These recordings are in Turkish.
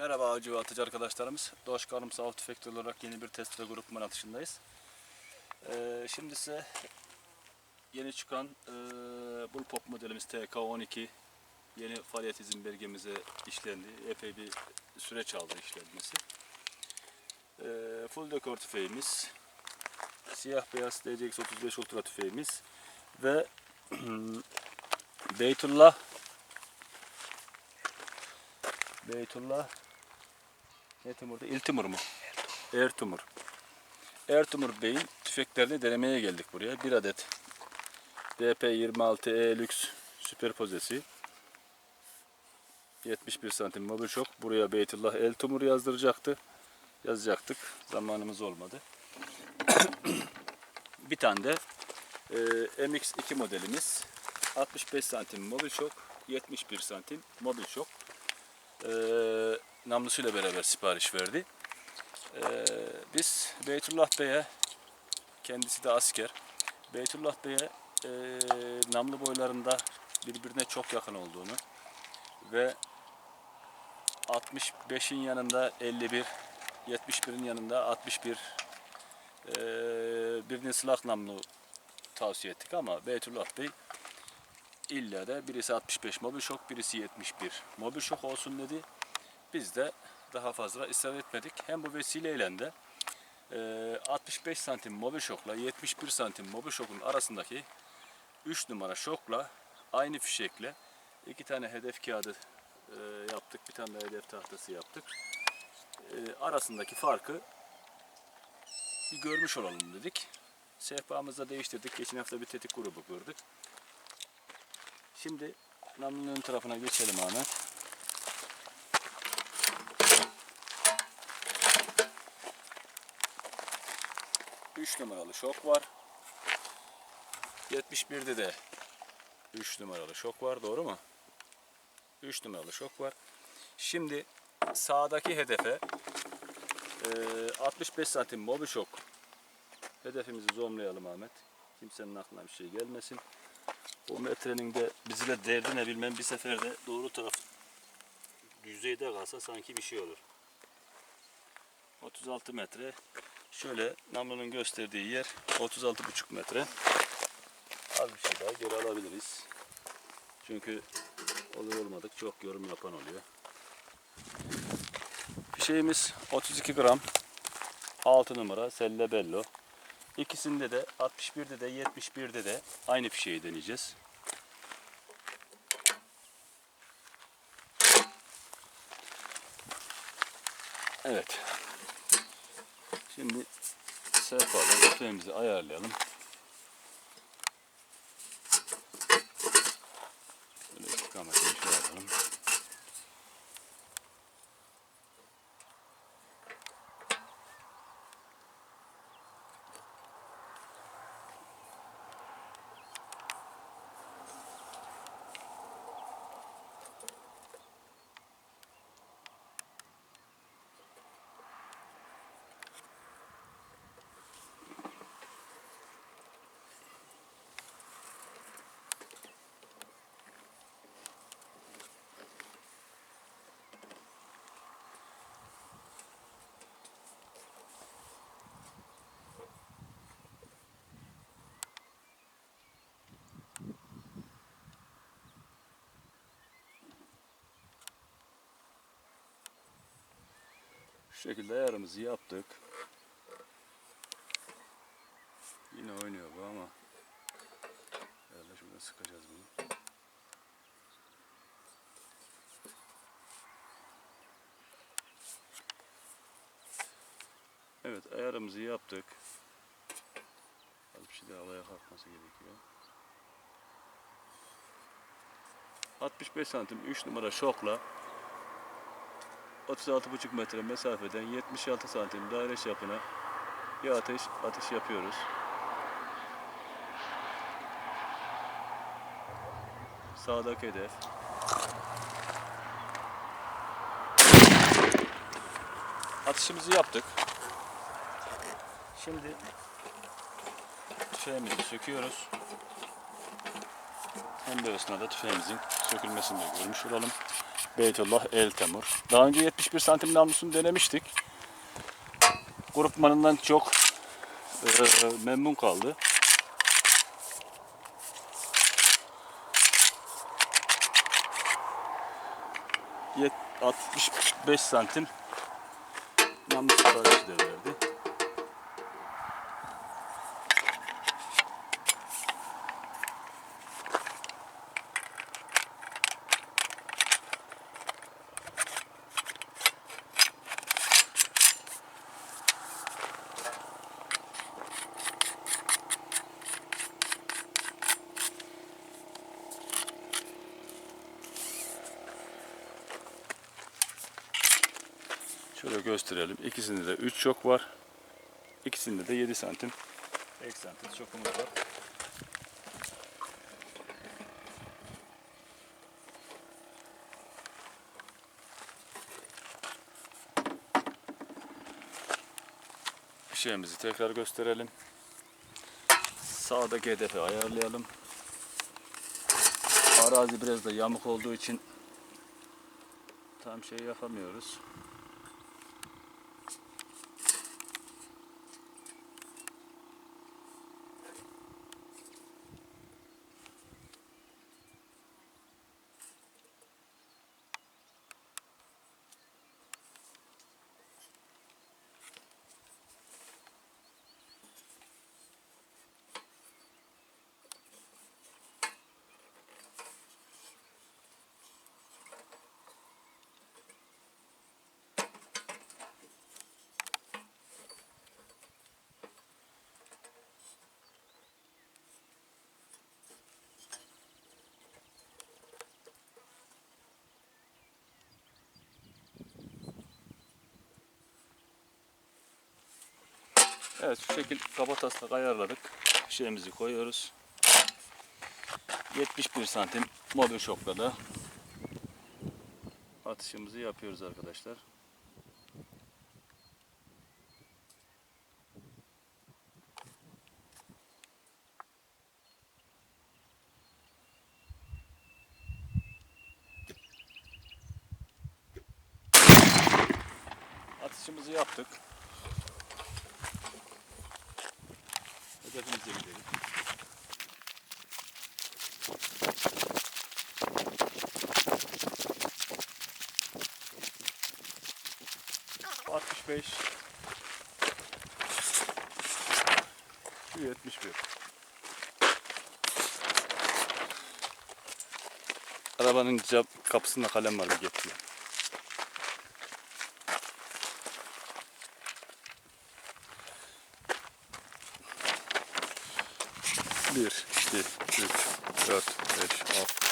Merhaba avcı ve atıcı arkadaşlarımız. Doğuş Karnımsal Av Tüfekleri olarak yeni bir test ve grupman atışındayız. Ee, şimdi ise yeni çıkan e, Bullpop modelimiz TK12 yeni faaliyet izin belgemize işlendi. Epey bir süreç aldı işlenmesi. Ee, full dekor tüfeğimiz, siyah beyaz DCX35 Ultra tüfeğimiz ve Beytullah Beytullah ne Timur'da? İltimur mu? Ertumur. Ertumur Bey'in tüfeklerini denemeye geldik buraya. Bir adet DP26E Lux süperpozesi. 71 santim mobil şok. Buraya Beytullah Eltumur yazdıracaktı. Yazacaktık. Zamanımız olmadı. bir tane de e, MX2 modelimiz. 65 santim mobil şok. 71 santim mobil şok e, namlusuyla beraber sipariş verdi. E, biz Beytullah Bey'e, kendisi de asker, Beytullah Bey'e e, namlu boylarında birbirine çok yakın olduğunu ve 65'in yanında 51, 71'in yanında 61 e, birinin silah namlu tavsiye ettik ama Beytullah Bey İlla da birisi 65 mobil şok, birisi 71 mobil şok olsun dedi. Biz de daha fazla ısrar etmedik. Hem bu vesileyle de e, 65 santim mobil şokla 71 santim mobil şokun arasındaki 3 numara şokla aynı fişekle iki tane hedef kağıdı e, yaptık. Bir tane de hedef tahtası yaptık. E, arasındaki farkı bir görmüş olalım dedik. Sehpamızı da değiştirdik. Geçen hafta bir tetik grubu kurduk. Şimdi namlunun tarafına geçelim Ahmet. Üç numaralı şok var. 71'de de 3 numaralı şok var. Doğru mu? 3 numaralı şok var. Şimdi sağdaki hedefe eee, 65 santim mobil şok hedefimizi zoomlayalım Ahmet. Kimsenin aklına bir şey gelmesin. O metrenin de bizi de derdi ne bilmem bir seferde doğru taraf yüzeyde kalsa sanki bir şey olur. 36 metre. Şöyle namlunun gösterdiği yer 36,5 metre. Az bir şey daha geri alabiliriz. Çünkü olur olmadık çok yorum yapan oluyor. Fişeğimiz 32 gram 6 numara Selle Bello. İkisinde de 61'de de 71'de de aynı fişeği deneyeceğiz. Evet. Şimdi sehpadan tüfeğimizi ayarlayalım. Şekilde ayarımızı yaptık. Yine oynuyor bu ama herhalde şurada sıkacağız bunu. Evet ayarımızı yaptık. Az bir şey daha havaya kalkması gerekiyor. 65 santim 3 numara şokla 36,5 metre mesafeden 76 santim daire çapına bir ateş atış yapıyoruz. Sağdaki hedef. Atışımızı yaptık. Şimdi tüfeğimizi söküyoruz. Hem de esnada tüfeğimizin sökülmesini de görmüş olalım. Beytullah El Temur. Daha önce 71 santim namlusunu denemiştik. Grupmanından çok e, memnun kaldı. Yet- 65 santim namlu siparişi de verdi. Şöyle gösterelim. İkisinde de 3 çok var. İkisinde de 7 santim. Eksantis çokumuz var. Şeyimizi tekrar gösterelim. Sağdaki hedefi ayarlayalım. Arazi biraz da yamuk olduğu için tam şey yapamıyoruz. Evet şu şekil kaba taslak ayarladık. Şeyimizi koyuyoruz. 71 santim mobil şokla da atışımızı yapıyoruz arkadaşlar. Atışımızı yaptık. Hedefimize gidelim. Altmış beş. Yetmiş bir. Arabanın cam kapısında kalem var bir getiriyor. Bir, iki, üç, dört, beş, altı.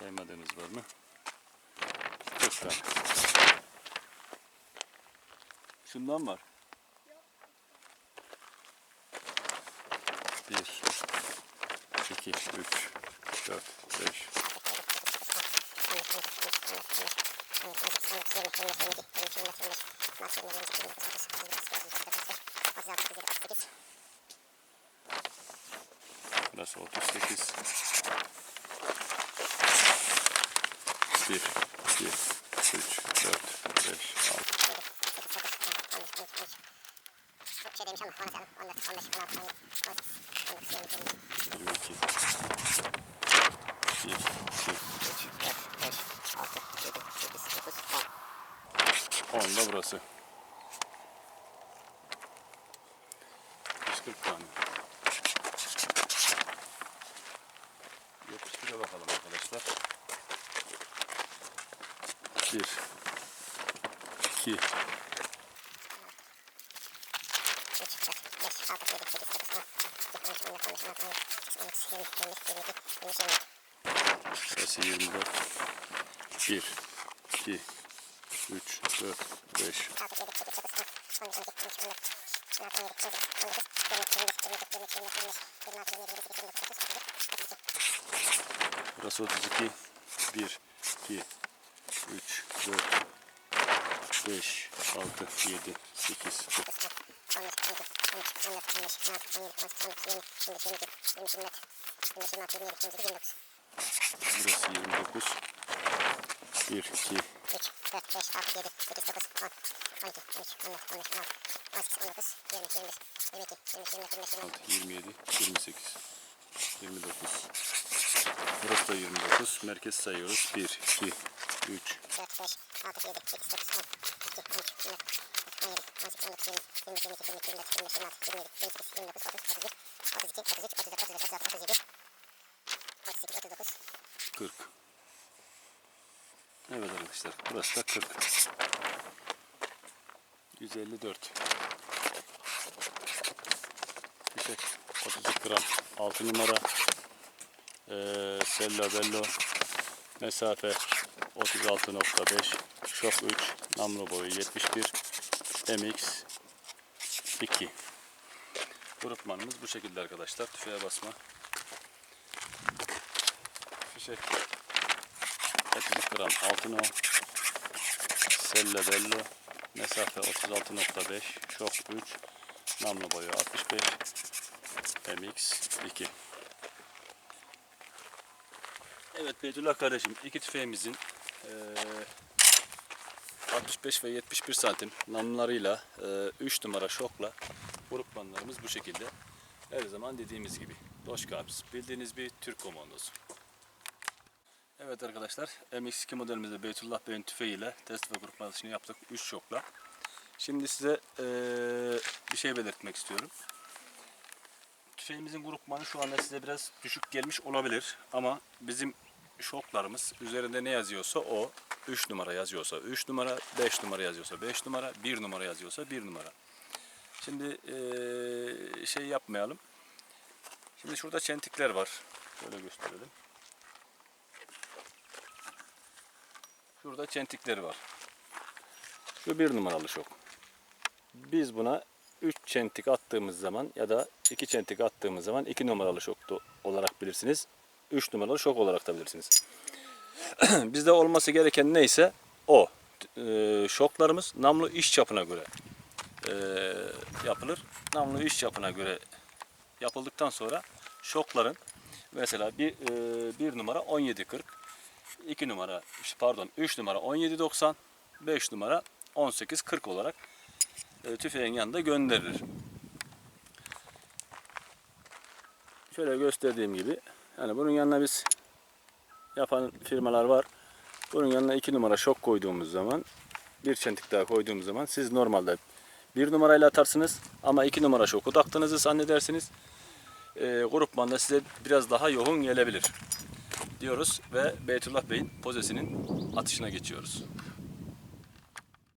Saymadığınız var mı? 40 tane. Şundan var. Bir, iki, üç, dört, beş, burası 38. Bir, iki, üç, dört, beş, altı. Çok şey demiş ama 10 canım. 14, 15, 16, 17, 18, 19, 20, 21, 22. Bir, iki, 4, 5, 6, 7, 8, 9, 10. 10 da burası. 140 tane. 71'e bakalım arkadaşlar. Є. Такі. Сейчас 24, 2, 2, 3, 4, 5. Раз вот такие, 1, 2, 3, 4, 5, 6, 7, 8, 9, 11, 12, 13, 14, 15, 16, 17, 18, 19, 20, 21, 22, 23, 24, 25, 26, 27, 28, 29, burası 29, 1, 2, 3, 4, 5, 6, 7, 8, 9, 10, 12, 13, 14, 15, 16, 18, 19, 20, 21, 22, 23, 24, 25, 26, 6, 27, 28, 29. Burası da 29. Merkez sayıyoruz. 1, 2, 3, 4, 5, 6, 7, 8, 9, 10, 12, 13, 14, 17, 18, 19, 20, 21, 22, 23, 24, 25, 26, 27, 28, 29, 30, 31, 32, 33, 34, 35, 36, 37, 38, 39, 40. Evet arkadaşlar. Burası da 40. 154. Fişek 32 gram. 6 numara. Ee, Sello Bello. Mesafe 36.5. Şok 3. Namlu boyu 71. MX 2. Grupmanımız bu şekilde arkadaşlar. Tüfeğe basma. Fişek 32 gram altın o. Selle bello. Mesafe 36.5. Şok 3. Namlu boyu 65. MX 2. Evet Beytullah kardeşim iki tüfeğimizin eee 65 ve 71 santim namlularıyla 3 numara şokla grupmanlarımız bu şekilde. Her zaman dediğimiz gibi. Doşkaps bildiğiniz bir Türk komandosu. Evet arkadaşlar MX2 modelimizde Beytullah Bey'in tüfeğiyle test ve grup atışını yaptık 3 şokla. Şimdi size eee, bir şey belirtmek istiyorum. Tüfeğimizin grupmanı şu anda size biraz düşük gelmiş olabilir ama bizim şoklarımız üzerinde ne yazıyorsa o 3 numara yazıyorsa 3 numara, 5 numara yazıyorsa 5 numara, 1 numara yazıyorsa 1 numara. Şimdi eee, şey yapmayalım. Şimdi şurada çentikler var. Şöyle gösterelim. Şurada çentikleri var. Şu bir numaralı şok. Biz buna 3 çentik attığımız zaman ya da 2 çentik attığımız zaman 2 numaralı şok da olarak bilirsiniz. 3 numaralı şok olarak da bilirsiniz. Bizde olması gereken neyse o. Ee, şoklarımız namlu iş çapına göre ee, yapılır. Namlu iş çapına göre yapıldıktan sonra şokların mesela bir, e, bir numara 17.40 2 numara pardon 3 numara 17.90 5 numara 18.40 olarak e, tüfeğin yanında gönderilir. Şöyle gösterdiğim gibi yani bunun yanına biz yapan firmalar var. Bunun yanına 2 numara şok koyduğumuz zaman bir çentik daha koyduğumuz zaman siz normalde bir numarayla atarsınız ama 2 numara şoku taktığınızı zannedersiniz. E, grupmanda size biraz daha yoğun gelebilir diyoruz ve Beytullah Bey'in pozesinin atışına geçiyoruz.